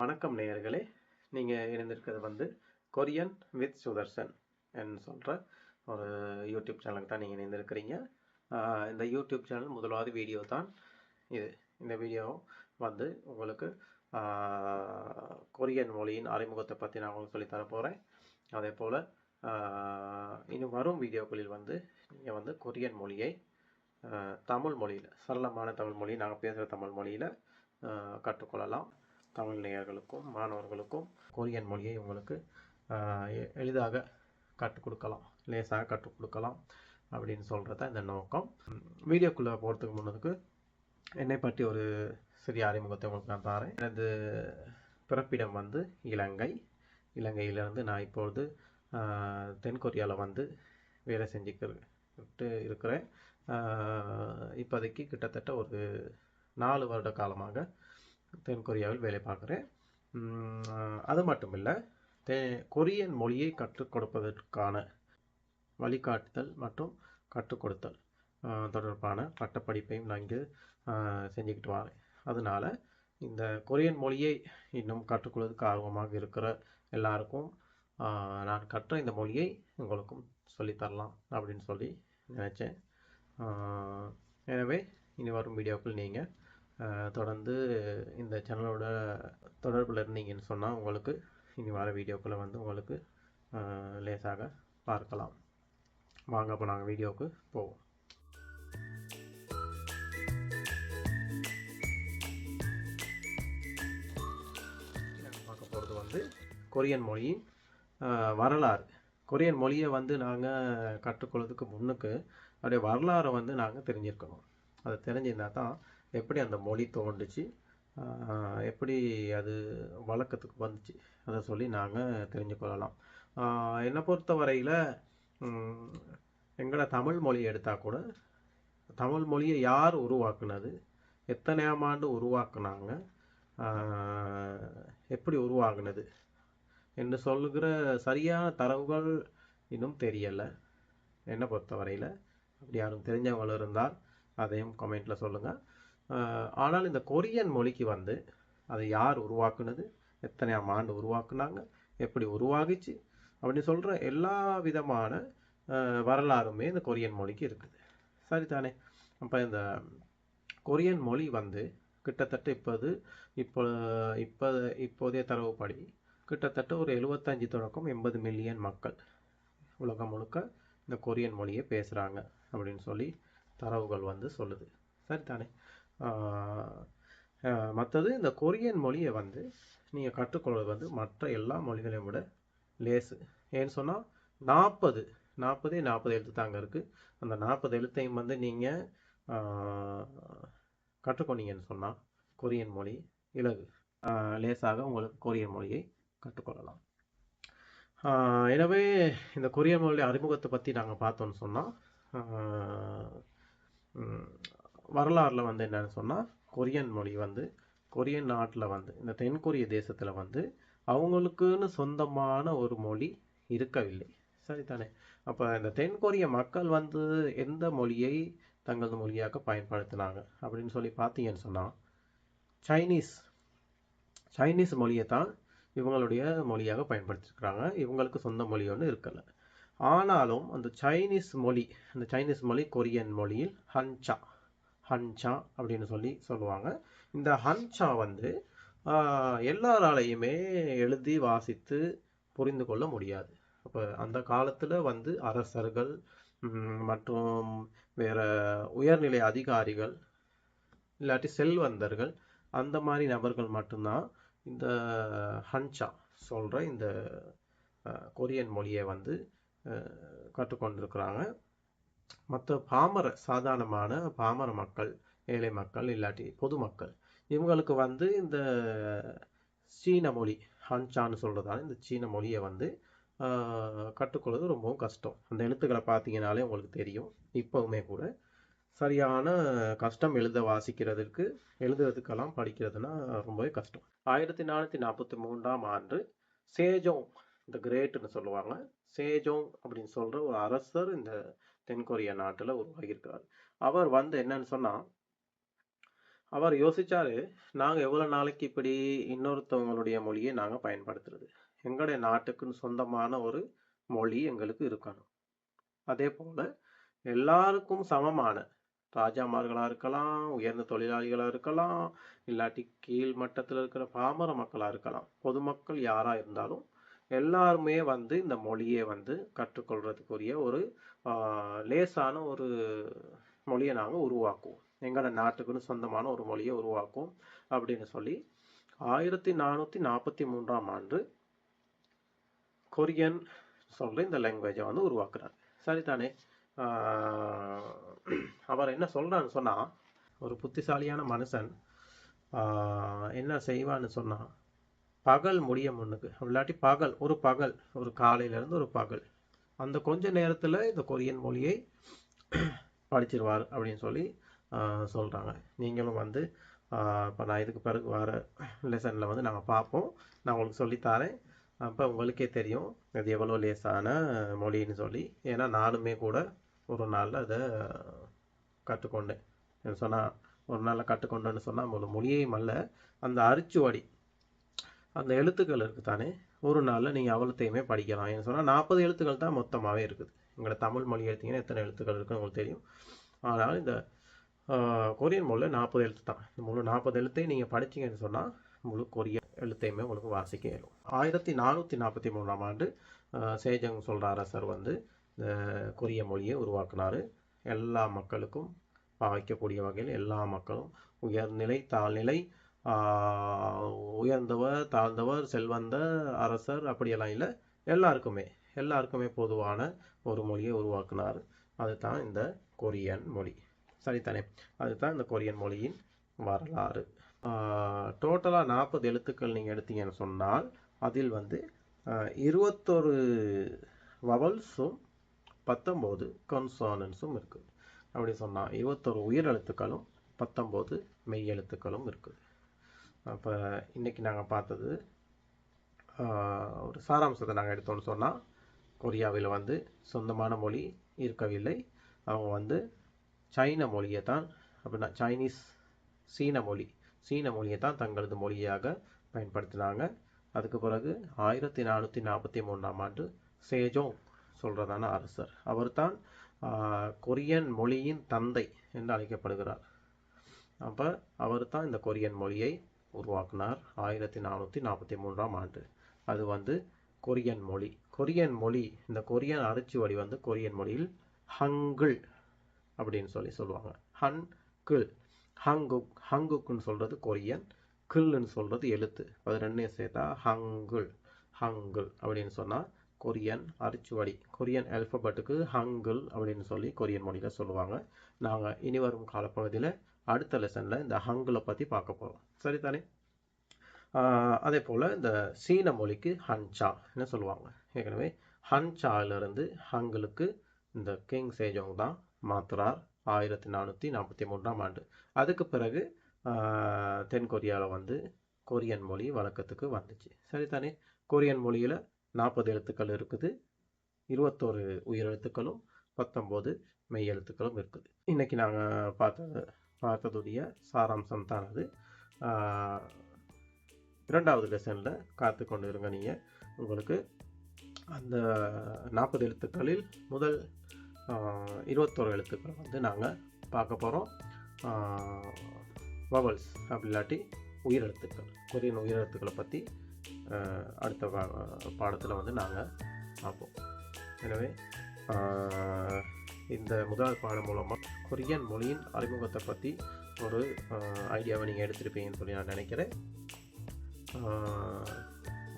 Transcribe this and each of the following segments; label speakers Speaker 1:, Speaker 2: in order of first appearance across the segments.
Speaker 1: வணக்கம் நேயர்களே. நீங்கள் இணைந்திருக்கிறது வந்து கொரியன் வித் சுதர்சன் என்று சொல்கிற ஒரு யூடியூப் சேனலுக்கு தான் நீங்கள் இணைந்திருக்கிறீங்க. இந்த யூடியூப் சேனல் முதலாவது வீடியோ தான் இது. இந்த வீடியோ வந்து உங்களுக்கு கொரியன் மொழியின் அறிமுகத்தை பற்றி நான் உங்களுக்கு சொல்லித்தர போகிறேன் அதே போல் இன்னும் வரும் வீடியோக்களில் வந்து நீங்கள் வந்து கொரியன் மொழியை தமிழ் மொழியில் சரளமான தமிழ் மொழி நாங்கள் பேசுகிற தமிழ் மொழியில் கற்றுக்கொள்ளலாம். தமிழ் நேயர்களுக்கும் மாணவர்களுக்கும் கொரியன் மொழியை உங்களுக்கு எ- எளிதாக கற்றுக் கொடுக்கலாம் லேசாக கற்றுக் கொடுக்கலாம் அப்படின்னு சொல்கிறது இந்த நோக்கம். வீடியோக்குள்ளே போகிறதுக்கு முன்னதுக்கு என்னை பற்றி ஒரு சிறிய அறிமுகத்தை உங்களுக்கு நான் தரேன். எனது பிறப்பிடம் வந்து இலங்கை. இலங்கையிலிருந்து நான் இப்பொழுது தென்கொரியாவில் தென் கொரியாவில் வந்து வேலை செஞ்சுக்கிட்டு இருக்கிறேன். இப்போதைக்கு கிட்டத்தட்ட ஒரு நாலு வருட காலமாக தென் கொரியாவில் வேலை பார்க்குறேன். அது மட்டும் இல்லை தே கொரியன் மொழியை கற்றுக் கொடுப்பதற்கான வழிகாட்டுதல் மற்றும் கற்றுக் கொடுத்தல் தொடர்பான பட்டப்படிப்பையும் நான் இங்கு செஞ்சுக்கிட்டு வரேன். அதனால இந்த கொரியன் மொழியை இன்னும் கற்றுக்கொள்வதற்கு ஆர்வமாக இருக்கிற எல்லாருக்கும் நான் கற்ற இந்த மொழியை உங்களுக்கும் சொல்லித் தரலாம் அப்படின்னு சொல்லி நினச்சேன். எனவே இனி வரும் வீடியோக்கள் நீங்கள் தொடர்ந்து இந்த சேனலோட தொடர்பில் இருந்தீங்கன்னு சொன்னால் உங்களுக்கு இனி வர வீடியோக்களை வந்து உங்களுக்கு லேசாக பார்க்கலாம். வாங்க அப்போ நாங்கள் வீடியோவுக்கு போவோம். பார்க்க போகிறது வந்து கொரியன் மொழியின் வரலாறு. கொரியன் மொழியை வந்து நாங்கள் கற்றுக்கொள்வதுக்கு முன்னுக்கு அதோடைய வரலாறை வந்து நாங்கள் தெரிஞ்சிருக்கணும். அதை தெரிஞ்சிருந்தா தான் எப்படி அந்த மொழி தோன்றுச்சு? எப்படி அது வழக்கத்துக்கு வந்துச்சு? அதை சொல்லி நாங்கள் தெரிஞ்சுக்கொள்ளலாம் கொள்ளலாம். என்னை பொறுத்த வரையில் எங்களோட தமிழ் மொழி எடுத்தால் கூட தமிழ் மொழியை யார் உருவாக்குனது? எத்தனையாம் ஆண்டு உருவாக்குனாங்க? எப்படி உருவாகுனது? என்று சொல்லுகிற சரியான தரவுகள் இன்னும் தெரியலை. என்னை பொறுத்த வரையில் அப்படி யாரும் தெரிஞ்சவங்களும் இருந்தால் அதையும் கமெண்ட்டில் சொல்லுங்கள் ஆனால் இந்த கொரியன் மொழிக்கு வந்து அதை யார் உருவாக்குனது? எத்தனையாம் ஆண்டு உருவாக்குனாங்க? எப்படி உருவாகிச்சு? அப்படின்னு சொல்கிற எல்லா விதமான வரலாறுமே இந்த கொரியன் மொழிக்கு இருக்குது. சரிதானே? அப்போ இந்த கொரியன் மொழி வந்து கிட்டத்தட்ட இப்போது இப்போ இப்போ இப்போதைய தரவுப்படி கிட்டத்தட்ட ஒரு எழுபத்தஞ்சு தொடக்கம் எண்பது மில்லியன் மக்கள் உலகம் முழுக்க இந்த கொரியன் மொழியை பேசுகிறாங்க அப்படின்னு சொல்லி தரவுகள் வந்து சொல்லுது. சரிதானே? மற்றது இந்த கொரியன் மொழியை வந்து நீங்கள் கற்றுக்கொள்வது வந்து மற்ற எல்லா மொழிகளையும் விட லேசு. ஏன்னு சொன்னால் நாற்பது நாற்பதே நாற்பது எழுத்து தாங்க இருக்குது அந்த நாற்பது எழுத்தையும் வந்து நீங்கள் கற்றுக்கொண்டீங்கன்னு சொன்னால் கொரியன் மொழி இலகு. லேசாக உங்களுக்கு கொரியன் மொழியை கற்றுக்கொள்ளலாம். எனவே இந்த கொரியன் மொழி அறிமுகத்தை பற்றி நாங்கள் பார்த்தோன்னு சொன்னால் வரலாறில் வந்து என்னன்னு சொன்னால் கொரியன் மொழி வந்து கொரியன் நாட்டில் வந்து இந்த தென்கொரிய தேசத்தில் வந்து அவங்களுக்குன்னு சொந்தமான ஒரு மொழி இருக்கவில்லை. சரிதானே? அப்போ இந்த தென்கொரிய மக்கள் வந்து எந்த மொழியை தங்களது மொழியாக பயன்படுத்தினாங்க அப்படின்னு சொல்லி பார்த்தீங்கன்னு சொன்னால் சைனீஸ். சைனீஸ் மொழியை தான் இவங்களுடைய மொழியாக பயன்படுத்திருக்கிறாங்க. இவங்களுக்கு சொந்த மொழி ஒன்று இருக்கலை. ஆனாலும் அந்த சைனீஸ் மொழி அந்த சைனீஸ் மொழி கொரியன் மொழியில் ஹன்சா. ஹன்சா அப்படின்னு சொல்லி சொல்லுவாங்க. இந்த ஹன்சா வந்து எல்லாராலையுமே எழுதி வாசித்து புரிந்து கொள்ள முடியாது. அப்போ அந்த காலத்தில் வந்து அரசர்கள் மற்றும் வேற உயர்நிலை அதிகாரிகள் இல்லாட்டி செல்வந்தர்கள் அந்த மாதிரி நபர்கள் மட்டும்தான் இந்த ஹன்சா சொல்கிற இந்த கொரியன் மொழியை வந்து கற்றுக்கொண்டிருக்கிறாங்க. மற்ற பாமர சாதாரணமான பாமர மக்கள் ஏழை மக்கள் இல்லாட்டி பொதுமக்கள் இவங்களுக்கு வந்து இந்த சீன மொழி ஹன்சான்னு சொல்கிறதால இந்த சீன மொழியை வந்து கற்றுக்கொள்வது ரொம்பவும் கஷ்டம். அந்த எழுத்துக்களை பார்த்தீங்கனாலே உங்களுக்கு தெரியும். இப்போவுமே கூட சரியான கஷ்டம் எழுத வாசிக்கிறதுக்கு எழுதுறதுக்கெல்லாம் படிக்கிறதுனா ரொம்பவே கஷ்டம். ஆயிரத்தி நானூற்றி நாற்பத்தி மூன்றாம் ஆண்டு சேஜோங் இந்த கிரேட்னு சொல்லுவாங்க. சேஜோங் அப்படின்னு சொல்கிற ஒரு அரசர் இந்த தென்கொரிய நாட்டில் உருவாகியிருக்கிறார். அவர் வந்து என்னன்னு சொன்னால் அவர் யோசிச்சாரு நாங்கள் எவ்வளோ நாளைக்கு இப்படி இன்னொருத்தவங்களுடைய மொழியை நாங்கள் பயன்படுத்துறது? எங்களுடைய நாட்டுக்குன்னு சொந்தமான ஒரு மொழி எங்களுக்கு இருக்கணும். அதே போல எல்லாருக்கும் சமமான ராஜாமார்களாக இருக்கலாம் உயர்ந்த தொழிலாளிகளாக இருக்கலாம் இல்லாட்டி கீழ் மட்டத்தில் இருக்கிற பாமர மக்களாக இருக்கலாம். பொதுமக்கள் யாராக இருந்தாலும் எல்லாருமே வந்து இந்த மொழியை வந்து கற்றுக்கொள்றதுக்குரிய ஒரு லேசான ஒரு மொழியை நாங்கள் உருவாக்குவோம். எங்களோட நாட்டுக்குன்னு சொந்தமான ஒரு மொழியை உருவாக்குவோம் அப்படின்னு சொல்லி ஆயிரத்தி நானூற்றி நாற்பத்தி மூன்றாம் ஆண்டு கொரியன் சொல்கிற இந்த லாங்குவேஜை வந்து உருவாக்குறார். சரிதானே? அவர் என்ன சொல்கிறான்னு சொன்னால் ஒரு புத்திசாலியான மனுஷன் என்ன செய்வான்னு சொன்னால் பகல் முடிய முன்னுக்கு இல்லாட்டி பகல் ஒரு பகல் ஒரு காலையிலேருந்து ஒரு பகல் அந்த கொஞ்ச நேரத்தில் இந்த கொரியன் மொழியை படிச்சிருவார் அப்படின்னு சொல்லி சொல்கிறாங்க நீங்களும் வந்து இப்போ நான் இதுக்கு பிறகு வர லெசனில் வந்து நாங்கள் பார்ப்போம். நான் உங்களுக்கு சொல்லித்தாரேன் அப்போ உங்களுக்கே தெரியும் அது எவ்வளோ லேசான மொழின்னு சொல்லி. ஏன்னா நானுமே கூட ஒரு நாளில் அதை கற்றுக்கொண்டேன். சொன்னால் ஒரு நாளில் கற்றுக்கொண்டேன்னு சொன்னால் ஒரு மொழியையும் அல்ல அந்த அரிச்சுவடி அந்த எழுத்துக்கள் இருக்குது தானே ஒரு நாளில் நீங்கள் அவ்வளோத்தையுமே படிக்கலாம். ஏன்னு சொன்னால் நாற்பது எழுத்துக்கள் தான் மொத்தமாகவே இருக்குது. எங்களோட தமிழ் மொழி எடுத்தீங்கன்னா எத்தனை எழுத்துக்கள் இருக்குன்னு உங்களுக்கு தெரியும். ஆனால் இந்த ஆஹ், கொரியன் மொழியில் நாற்பது எழுத்து தான். இந்த முழு நாற்பது எழுத்தையும் நீங்கள் படிச்சீங்கன்னு சொன்னால் முழு கொரிய எழுத்தையுமே உங்களுக்கு வாசிக்க இயலும். ஆயிரத்தி நானூற்றி நாற்பத்தி மூணாம் ஆண்டு சேஜங் சொல்கிற அரசர் வந்து இந்த கொரிய மொழியை உருவாக்குனார். எல்லா மக்களுக்கும் பாவிக்கக்கூடிய வகையில் எல்லா மக்களும் உயர்நிலை தாழ்நிலை உயர்ந்தவர் தாழ்ந்தவர் செல்வந்த அரசர் அப்படியெல்லாம் இல்லை. எல்லாருக்குமே எல்லாருக்குமே பொதுவான ஒரு மொழியை உருவாக்குனார். அதுதான் இந்த கொரியன் மொழி. சரிதானே? அதுதான் இந்த கொரியன் மொழியின் வரலாறு. டோட்டலாக நாற்பது எழுத்துக்கள் நீங்கள் எடுத்தீங்கன்னு சொன்னால் அதில் வந்து இருபத்தொரு வவல்ஸும் பத்தொம்போது கன்சானன்ஸும் இருக்குது அப்படி சொன்னால் இருபத்தொரு உயிர் எழுத்துக்களும் பத்தொம்போது மெய் எழுத்துக்களும் இருக்குது அப்போ இன்றைக்கி நாங்கள் பார்த்தது ஒரு சாராம்சத்தை நாங்கள் எடுத்தோம்னு சொன்னால் கொரியாவில் வந்து சொந்தமான மொழி இருக்கவில்லை. அவங்க வந்து சைன மொழியை தான் அப்படின்னா சைனீஸ் சீன மொழி சீன மொழியை தான் தங்களது மொழியாக பயன்படுத்தினாங்க. அதுக்கு பிறகு ஆயிரத்தி நானூற்றி நாற்பத்தி மூணாம் ஆண்டு சேஜோங் சொல்கிறதான அரசர். அவர் தான் கொரியன் மொழியின் தந்தை என்று அழைக்கப்படுகிறார். அப்போ அவர் தான் இந்த கொரியன் மொழியை உருவாக்கினார் ஆயிரத்தி நானூற்றி நாற்பத்தி மூன்றாம் ஆண்டு. அது வந்து கொரியன் மொழி. கொரியன் மொழி இந்த கொரியன் அரிச்சுவடி வந்து கொரியன் மொழியில் ஹங்குள் அப்படின்னு சொல்லி சொல்லுவாங்க. ஹன் கில் ஹங்குக் ஹங்குக்குன்னு சொல்கிறது கொரியன் கில்லுன்னு சொல்கிறது எழுத்து. அது ரெண்டையும் சேர்த்தா ஹங்குள் ஹங்குள் அப்படின்னு சொன்னால் கொரியன் அரிச்சுவடி கொரியன் ஆல்பபெட்டுக்கு ஹங்குள் அப்படின்னு சொல்லி கொரியன் மொழியில் சொல்லுவாங்க. நாங்கள் இனி வரும் காலப்பகுதியில் அடுத்த லெசனில் இந்த ஹங்குலை பற்றி பார்க்க போகிறோம் சரி தானே? அதே போல் இந்த சீன மொழிக்கு ஹன்சா என்ன சொல்லுவாங்க? ஏற்கனவே ஹன்சாலிருந்து ஹங்குலுக்கு இந்த கிங் சேஜோங் தான் மாத்துறார் ஆயிரத்தி நானூற்றி நாற்பத்தி மூன்றாம் ஆண்டு. அதுக்கு பிறகு தென்கொரியாவில் தென் கொரியாவில் வந்து கொரியன் மொழி வழக்கத்துக்கு வந்துச்சு. சரி தானே? கொரியன் மொழியில் நாற்பது எழுத்துக்கள் இருக்குது இருபத்தோரு உயிரெழுத்துக்களும் பத்தொம்போது மெய் எழுத்துக்களும் இருக்குது. இன்றைக்கி நாங்கள் பார்த்த பார்த்ததுடைய சாராம்சம் தான் அது இரண்டாவது லெசனில் காத்து கொண்டு இருங்க நீங்கள் உங்களுக்கு அந்த நாற்பது எழுத்துக்களில் முதல் இருபத்தோரு எழுத்துக்களை வந்து நாங்கள் பார்க்க போகிறோம் வவல்ஸ் அப்படி இல்லாட்டி உயிரெழுத்துக்கள் கொரியன் உயிரெழுத்துக்களை பற்றி அடுத்த பாடத்தில் வந்து நாங்கள் பார்ப்போம். எனவே இந்த முதல் பாடம் மூலமாக கொரியன் மொழியின் அறிமுகத்தை பற்றி ஒரு ஐடியாவை நீங்கள் எடுத்திருப்பீங்கன்னு சொல்லி நான் நினைக்கிறேன்.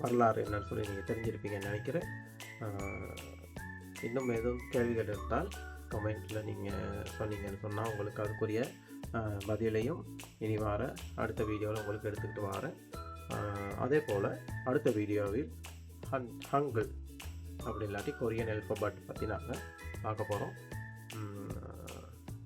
Speaker 1: வரலாறு என்னன்னு சொல்லி நீங்கள் தெரிஞ்சிருப்பீங்கன்னு நினைக்கிறேன். இன்னும் எதுவும் கேள்விகள் இருந்தால் கமெண்ட்டில் நீங்கள் சொன்னீங்கன்னு சொன்னால் உங்களுக்கு அதுக்குரிய பதிலையும் இனி வார அடுத்த வீடியோவில் உங்களுக்கு எடுத்துக்கிட்டு வரேன். அதே போல் அடுத்த வீடியோவில் ஹங் ஹங்கிள் அப்படி இல்லாட்டி கொரியன் எல்ஃபபட் பற்றி நாங்கள் பார்க்க போகிறோம்